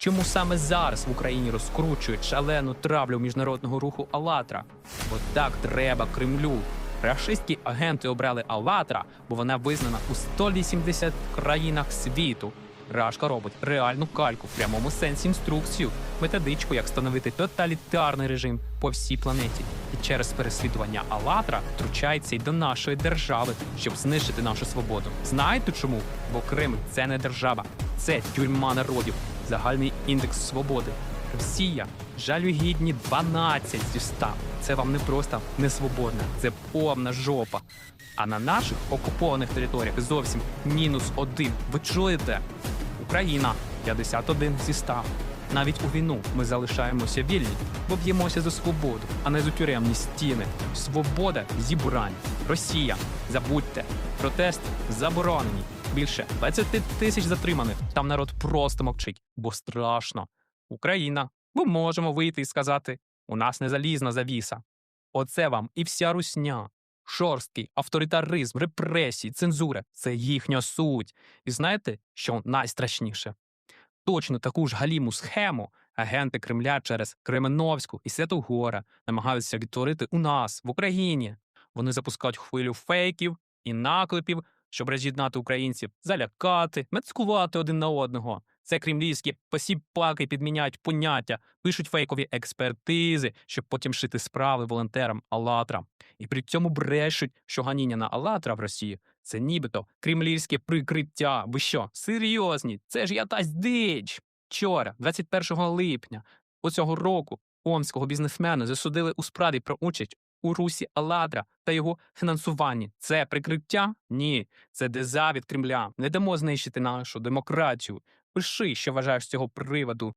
Чому саме зараз в Україні розкручують шалену травлю міжнародного руху Алатра? Бо так треба Кремлю. Рашистські агенти обрали Алатра, бо вона визнана у 180 країнах світу. Рашка робить реальну кальку в прямому сенсі інструкцію, методичку, як встановити тоталітарний режим по всій планеті. І через переслідування Алатра втручається й до нашої держави, щоб знищити нашу свободу. Знаєте чому? Бо Кремль це не держава, це тюрма народів, загальний індекс свободи. Росія жалюгідні 12 зі 100. Це вам не просто несвободна, це повна жопа. А на наших окупованих територіях зовсім мінус один. Ви чуєте? Україна 51 зі 100. Навіть у війну ми залишаємося вільні, бо б'ємося за свободу, а не за тюремні стіни. Свобода зібрань. Росія. Забудьте. Протести заборонені. Більше 20 тисяч затриманих. Там народ просто мовчить, бо страшно. Україна. Ми можемо вийти і сказати: у нас не залізна завіса. Оце вам і вся русня. Шорсткий авторитаризм, репресії, цензура це їхня суть. І знаєте, що найстрашніше? Точно таку ж галіму схему агенти Кремля через Кременовську і Святогора намагаються відтворити у нас, в Україні. Вони запускають хвилю фейків і наклепів, щоб роз'єднати українців, залякати, мецькувати один на одного. Це кремлівські посіпаки підміняють поняття, пишуть фейкові експертизи, щоб потім шити справи волонтерам Алатра. І при цьому брешуть, що ганіння на Алатра в Росії це нібито кремлівське прикриття. Ви що, серйозні? Це ж якась дич. Вчора, 21 липня, оцього року, омського бізнесмена засудили у справі про участь у русі Аладра та його фінансуванні. Це прикриття? Ні, це деза від Кремля. Не дамо знищити нашу демократію. Пиши, що вважаєш з цього приводу.